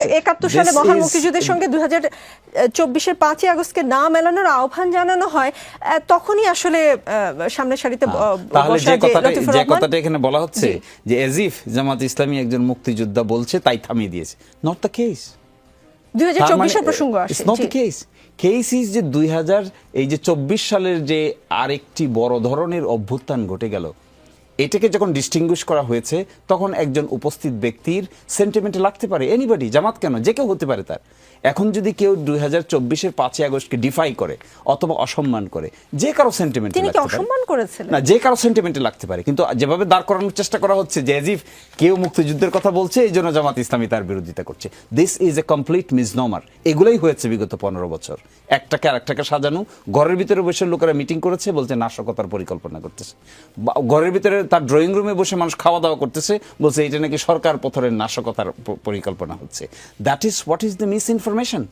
একাত্তর সালে মহান মুক্তিযুদ্ধের সঙ্গে দুই হাজার চব্বিশের পাঁচই আগস্টকে না মেলানোর আহ্বান জানানো হয় তখনই আসলে আহ, সামনের সারিতে তাহলে যে কথাটা যে কথাটা এখানে বলা হচ্ছে যে এজিফ জামাত ইসলামী একজন মুক্তিযোদ্ধা বলছে তাই থামিয়ে দিয়েছে। নট দ্য কেস 2024 প্রসঙ্গ আসে not the case case is যে দুই হাজার এই যে চব্বিশ সালের যে আরেকটি বড় ধরনের অভ্যুত্থান ঘটে গেল এটাকে যখন ডিস্টিংগুইশ করা হয়েছে তখন একজন উপস্থিত ব্যক্তির সেন্টিমেন্টে লাগতে পারে এনিবডি জামাত কেন যে কেউ হতে পারে তার। এখন যদি কেউ দুই হাজার চব্বিশের পাঁচই আগস্টকে ডিফাই করে অথবা অসম্মান করে যে কারও সেন্টিমেন্ট অসম্মান করেছিলেন? না যে কারও সেন্টিমেন্টে লাগতে পারে কিন্তু যেভাবে দাঁড় করানোর চেষ্টা করা হচ্ছে যে এজিফ কেউ মুক্তিযুদ্ধের কথা বলছে এই জন্য জামাত ইসলামী তার বিরোধিতা করছে। This is a complete misnomer এগুলোই হয়েছে বিগত পনেরো বছর। একটাকে আরেকটাকে সাজানো ঘরের ভিতরে বসে লোকেরা মিটিং করেছে বলছে নাশকতার পরিকল্পনা করতেছে। ঘরের ভিতরে তার ড্রয়িং রুমে বসে মানুষ খাওয়া দাওয়া করতেছে, বলছে এটা নাকি সরকার পথরের নাশকতার পরিকল্পনা হচ্ছে। That is what is the misinformation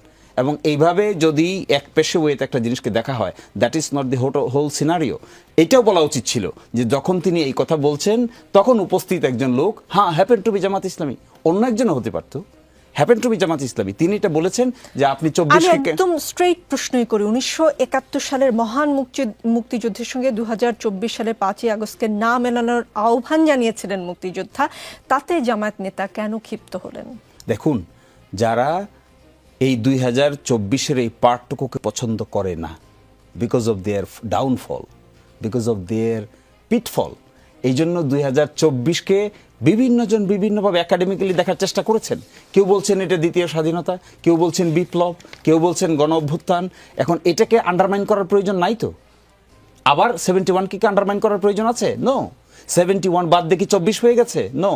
এবং এইভাবে যদি এক পেশে ওয়েতে একটা জিনিসকে দেখা হয় that is not the hot whole scenario এটাও বলা উচিত ছিল যে যখন তিনি এই কথা বলছেন, তখন উপস্থিত একজন লোক হ্যাঁ happen to B Jamaat Islami. অন্য একজনও হতে পারতো। Happen to B Jamaat Islami. তিনি এটা বলেছেন যে আপনি আমি চব্বিশ একদম স্ট্রেইট প্রশ্নই করি। উনিশশো একাত্তর সালের মহান মুক্তি- মুক্তিযুদ্ধের সঙ্গে দু সালের পাঁচই আগস্টকে না মেলানোর আহ্বান জানিয়েছিলেন মুক্তিযোদ্ধা। তাতে জামায়াত নেতা কেন ক্ষিপ্ত হলেন? দেখুন যারা এই দুই হাজার চব্বিশের এই পার্টটুকুকে পছন্দ করে না because of their downfall because of their pitfall এই জন্য দুই হাজার চব্বিশকে বিভিন্নজন বিভিন্নভাবে একাডেমিক্যালি দেখার চেষ্টা করেছেন। কেউ বলছেন এটা দ্বিতীয় স্বাধীনতা কেউ বলছেন বিপ্লব কেউ বলছেন গণ অভ্যুত্থান। এখন এটাকে আন্ডারমাইন করার প্রয়োজন নাই তো? আবার সেভেন্টি ওয়ান কি আন্ডারমাইন করার প্রয়োজন আছে? নো সেভেন্টি ওয়ান বাদ দেখি চব্বিশ হয়ে গেছে? নো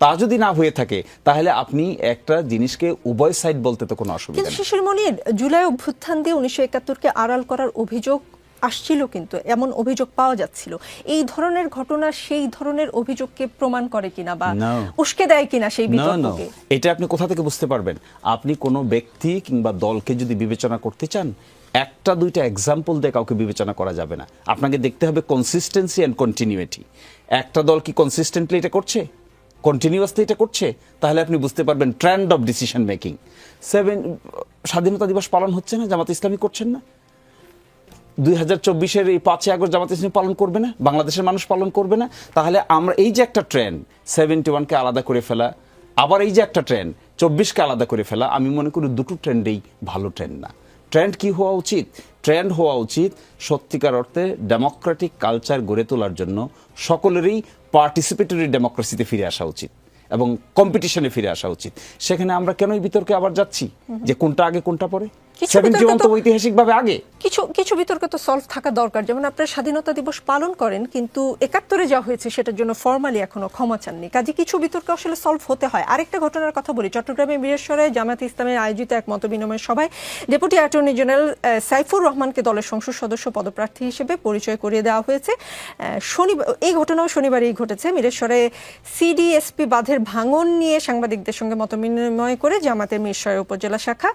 তা যদি না হয়ে থাকে তাহলে আপনি একটা জিনিসকে উভয় সাইড বলতে তো কোনো অসুবিধা কিন্তু নেই। শিশির মনির জুলাই অভ্যুত্থান দিয়ে উনিশশো একাত্তরকে আড়াল করার অভিযোগ আসছিল কিন্তু এমন অভিযোগ পাওয়া যাচ্ছিল। এই ধরনের ঘটনা সেই ধরনের অভিযোগকে প্রমাণ করে কিনা বা. উস্কে দেয় কিনা সেই বিতর্ককে? এটা আপনি কোথা থেকে বুঝতে পারবেন? আপনি কোনো ব্যক্তি কিংবা দলকে যদি বিবেচনা করতে চান একটা দুইটা এক্সাম্পল দিয়ে কাউকে বিবেচনা করা যাবে না। আপনাকে দেখতে হবে কনসিস্টেন্সি অ্যান্ড কন্টিনিউটি একটা দল কি কনসিস্টেন্টলি এটা করছে? কন্টিনিউয়াসলি এটা করছে? তাহলে আপনি বুঝতে পারবেন trend of decision making seven স্বাধীনতা দিবস পালন হচ্ছে না? জামাত ইসলামী করছেন না? দুই হাজার চব্বিশের এই পাঁচই আগস্ট জামাত ইসলামী পালন করবে না? বাংলাদেশের মানুষ পালন করবে না? তাহলে আমরা এই যে একটা ট্রেন্ড সেভেন্টি ওয়ানকে আলাদা করে ফেলা, আবার এই যে একটা ট্রেন্ড চব্বিশকে আলাদা করে ফেলা, আমি মনে করি দুটো ট্রেন্ডেই ভালো ট্রেন্ড না। ট্রেন্ড কি হওয়া উচিত? ট্রেন্ড হওয়া উচিত সত্যিকার অর্থে ডেমোক্রেটিক কালচার গড়ে তোলার জন্য সকলেরই পার্টিসিপেটরি ডেমোক্রেসিতে ফিরে আসা উচিত এবং কম্পিটিশনে ফিরে আসা উচিত। সেখানে আমরা কেনই বিতর্কে আবার যাচ্ছি? যে কোনটা আগে, কোনটা পরে? সেভেন্টি ওয়ান তো ঐতিহাসিকভাবে আগে। কিছু কিছু বিতর্ক তো সলভ থাকা দরকার। যেমন আপনার স্বাধীনতা দিবস পালন করেন কিন্তু একাত্তরে যা হয়েছে সেটার জন্য ফর্মালি এখনও ক্ষমা চাননি। কাজে কিছু বিতর্ক আসলে সলভ হতে হয়। আরেকটা ঘটনার কথা বলি। চট্টগ্রামে বীরেশ্বরে জামায়াত ইসলামের আয়োজিত এক মত বিনিময় সভায় ডেপুটি অ্যাটর্নি জেনারেল সাইফুর রহমানকে দলের সংসদ সদস্য পদপ্রার্থী হিসেবে পরিচয় করিয়ে দেওয়া হয়েছে। শনিবার এই ঘটনাও শনিবারই ঘটেছে। মিরেশ্বরে সিডিএসপি বাঁধের ভাঙন নিয়ে সাংবাদিকদের সঙ্গে মত বিনিময় করে জামাতের মিরসরাই উপজেলা শাখা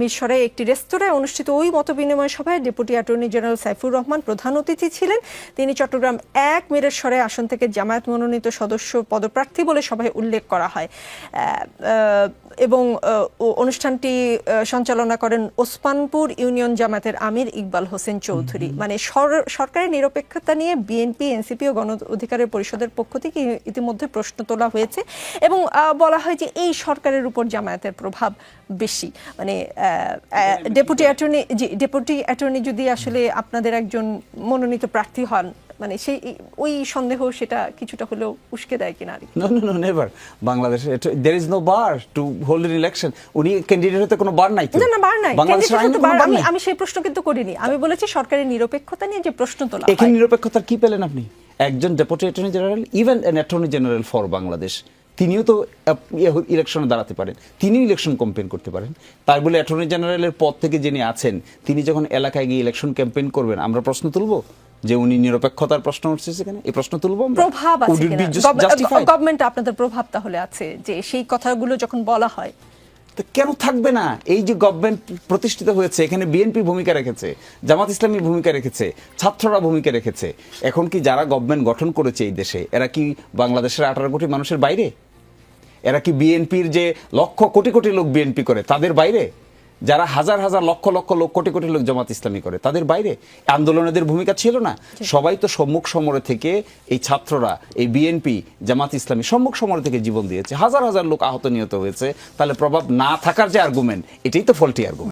মিরসরাই একটি রেস্তোরাঁয় অনুষ্ঠিত ওই মত বিনিময় সভায় deputy attorney general Saifur Rahman প্রধান অতিথি ছিলেন। তিনি চট্টগ্রাম এক মিরেশ্বরে আসন থেকে জামায়াত মনোনীত সদস্য পদপ্রার্থী বলে সভায় উল্লেখ করা হয়। এবং অনুষ্ঠানটি সঞ্চালনা করেন ওসমানপুর ইউনিয়ন জামাতের আমির ইকবাল হোসেন চৌধুরী। মানে সরকারের নিরপেক্ষতা নিয়ে বিএনপি এনসিপি ও গণ অধিকারের পরিষদের পক্ষ থেকে ইতিমধ্যে প্রশ্ন তোলা হয়েছে এবং বলা হয় যে এই সরকারের উপর জামায়াতের প্রভাব বেশি। মানে ডেপুটি অ্যাটর্নি জি ডেপুটি অ্যাটর্নি যদি আসলে আপনাদের একজন মনোনীত প্রার্থী হন মানে সেই ওই সন্দেহ সেটা কিছুটা হলেও উস্কে দেয় কিনা নো নো নো নেভার বাংলাদেশে there is no bar to hold an election উনি ক্যান্ডিডেট হতে কোনো বার নাই না না বার নাই। আমি আমি সেই প্রশ্ন কিন্তু করিনি। আমি বলেছি সরকারের নিরপেক্ষতা নিয়ে যে প্রশ্ন তোলা এখানে নিরপেক্ষতার কি পেলেন আপনি? একজন deputy attorney general even an attorney general for Bangladesh তিনিও তো ইলেকশনে দাঁড়াতে পারেন। তিনিও ইলেকশন ক্যাম্পেইন করতে পারেন। তাই বলে অ্যাটর্নি জেনারেলের পদ থেকে যিনি আছেন তিনি যখন এলাকায় গিয়ে ইলেকশন ক্যাম্পেইন করবেন আমরা প্রশ্ন তুলবো? যে উনি নিরপেক্ষতার প্রশ্ন উঠছে সেখানে? এই প্রশ্ন তুলবো? প্রভাব আছে? গভর্নমেন্ট আপনাদের প্রভাব তাহলে আছে যে সেই কথাগুলো যখন বলা হয়। তো কেন থাকবে না? এই যে গভর্নমেন্ট প্রতিষ্ঠিত হয়েছে এখানে বিএনপি ভূমিকা রেখেছে জামাত ইসলামী ভূমিকা রেখেছে ছাত্ররা ভূমিকা রেখেছে। এখন কি যারা গভর্নমেন্ট গঠন করেছে এই দেশে এরা কি বাংলাদেশের আঠারো কোটি মানুষের বাইরে? এরা কি বিএনপির যে লক্ষ কোটি কোটি লোক বিএনপি করে তাদের বাইরে? যারা হাজার হাজার লক্ষ লক্ষ লোক কোটি কোটি লোক জামাত ইসলামী করে তাদের বাইরে? আন্দোলনের ভূমিকা ছিল না। সবাই তো সম্মুখ সমরে থেকে এই ছাত্ররা এই বিএনপি জামাত ইসলামী সম্মুখ সমরে থেকে জীবন দিয়েছে। হাজার হাজার লোক আহত নিহত হয়েছে। তাহলে প্রভাব না থাকার যে আর্গুমেন্ট এটাই তো ফল্টি আর্গুমেন্ট